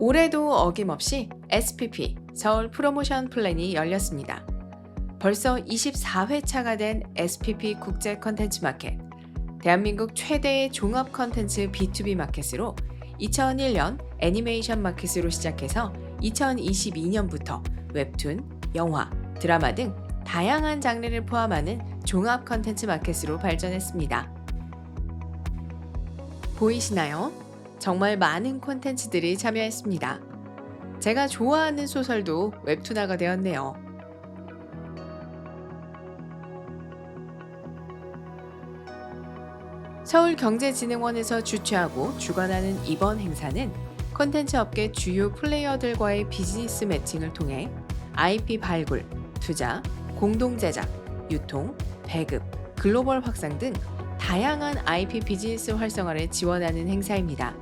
올해도 어김없이 SPP 서울 프로모션 플랜이 열렸습니다. 벌써 24회차가 된 SPP 국제 컨텐츠 마켓. 대한민국 최대의 종합 컨텐츠 B2B 마켓으로 2001년 애니메이션 마켓으로 시작해서 2022년부터 웹툰, 영화, 드라마 등 다양한 장르를 포함하는 종합 컨텐츠 마켓으로 발전했습니다. 보이시나요? 정말 많은 콘텐츠들이 참여했습니다. 제가 좋아하는 소설도 웹툰화가 되었네요. 서울경제진흥원에서 주최하고 주관하는 이번 행사는 콘텐츠 업계 주요 플레이어들과의 비즈니스 매칭을 통해 IP 발굴, 투자, 공동 제작, 유통, 배급, 글로벌 확산 등 다양한 IP 비즈니스 활성화를 지원하는 행사입니다.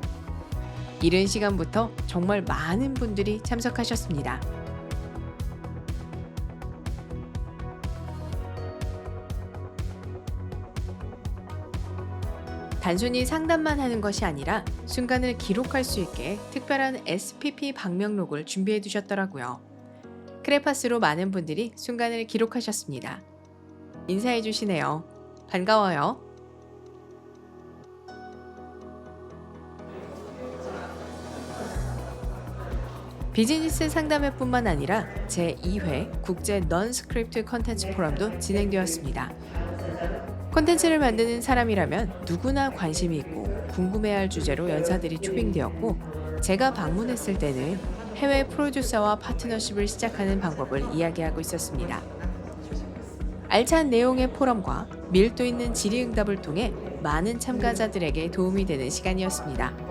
이른 시간부터 정말 많은 분들이 참석하셨습니다. 단순히 상담만 하는 것이 아니라 순간을 기록할 수 있게 특별한 SPP 방명록을 준비해 두셨더라고요. 크레파스로 많은 분들이 순간을 기록하셨습니다. 인사해 주시네요. 반가워요. 비즈니스 상담회뿐만 아니라 제2회 국제 넌 스크립트 컨텐츠 포럼도 진행되었습니다. 콘텐츠를 만드는 사람이라면 누구나 관심이 있고 궁금해할 주제로 연사들이 초빙되었고 제가 방문했을 때는 해외 프로듀서와 파트너십을 시작하는 방법을 이야기하고 있었습니다. 알찬 내용의 포럼과 밀도 있는 질의응답을 통해 많은 참가자들에게 도움이 되는 시간이었습니다.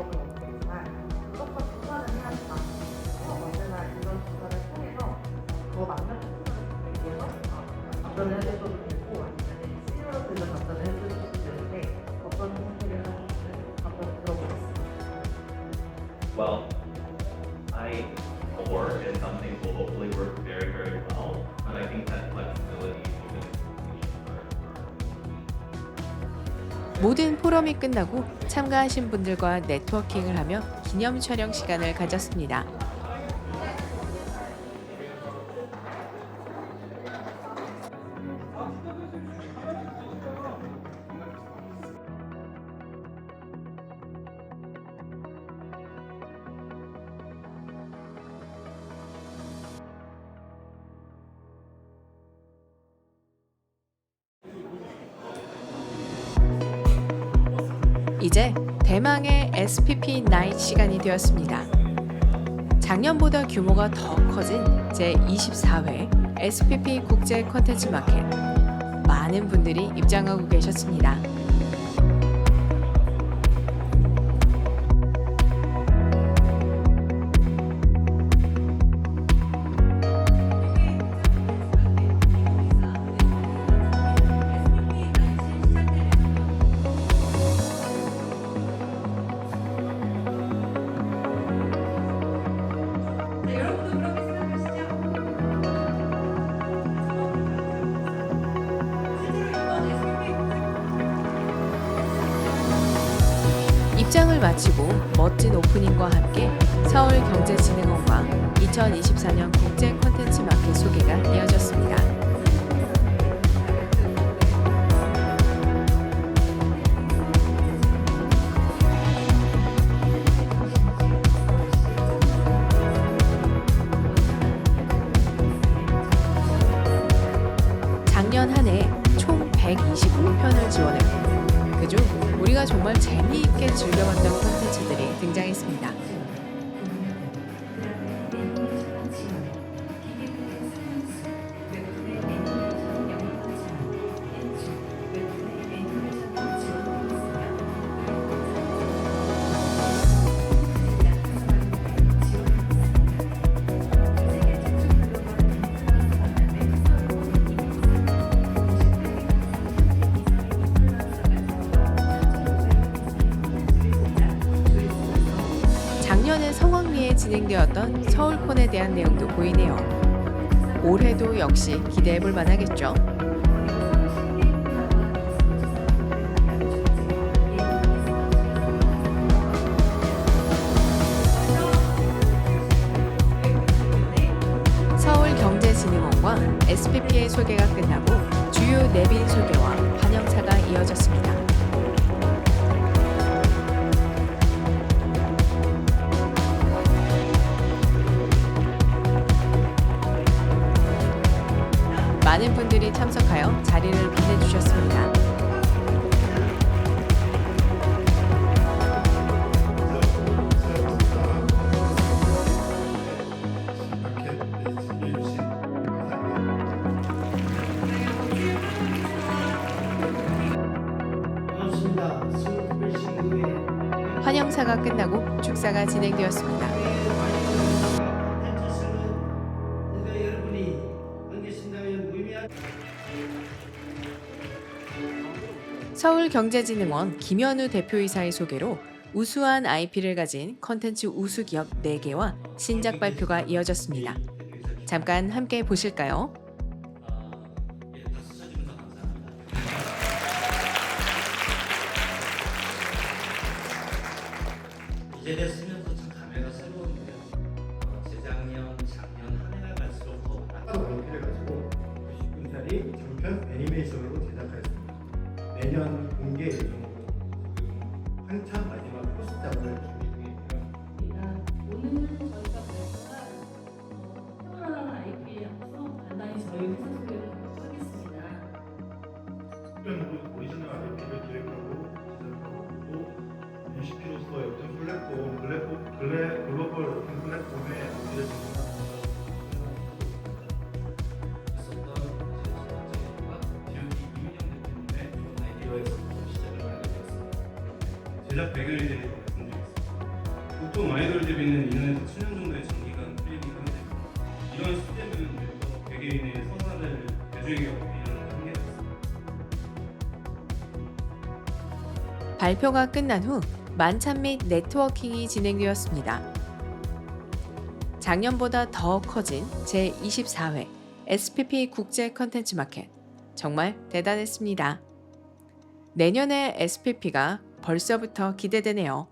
답변을 해주셔도 되고 아니면 CEO들도 답변을 해주셔도 되는데 어떤 들어보겠습니다. Well, I or is something will hopefully work very, very well, but I think that flexibility is 모든 포럼이 끝나고 참가하신 분들과 네트워킹을 하며 기념 촬영 시간을 가졌습니다. 이제 대망의 SPP 나잇 시간이 되었습니다. 작년보다 규모가 더 커진 제24회 SPP 국제 콘텐츠 마켓. 많은 분들이 입장하고 계셨습니다. 마치고 멋진 오프닝과 함께 서울경제진흥원과 2024년 국제 콘텐츠 마켓 소개가 이어졌습니다. 재미있게 즐겨봤던 콘텐츠들이 등장했습니다. 진행되었던 서울콘에 대한 내용도 보이네요. 올해도 역시 기대해 볼 만하겠죠. 환영사가 끝나고 축사가 진행되었습니다. 서울경제진흥원 김현우 대표이사의 소개로 우수한 IP를 가진 컨텐츠 우수 기업 4개와 신작 발표가 이어졌습니다. 잠깐 함께 보실까요? 90분짜리 장편 애니메이션으로 제작하였습니다. 내년 공개 예정으로 한참 마지막 포스작을 준비 중이고요. 오늘 저희가 제작 배경에 대해서 말씀드리겠습니다. 보통 아이돌 데뷔는 2년에서 7년 정도의 장기간 한데 이런 그래서 개개인의 선언을 대중에게. 발표가 끝난 후 만찬 및 네트워킹이 진행되었습니다. 작년보다 더 커진 제24회 SPP 국제 컨텐츠 마켓. 정말 대단했습니다. 내년의 SPP가 벌써부터 기대되네요.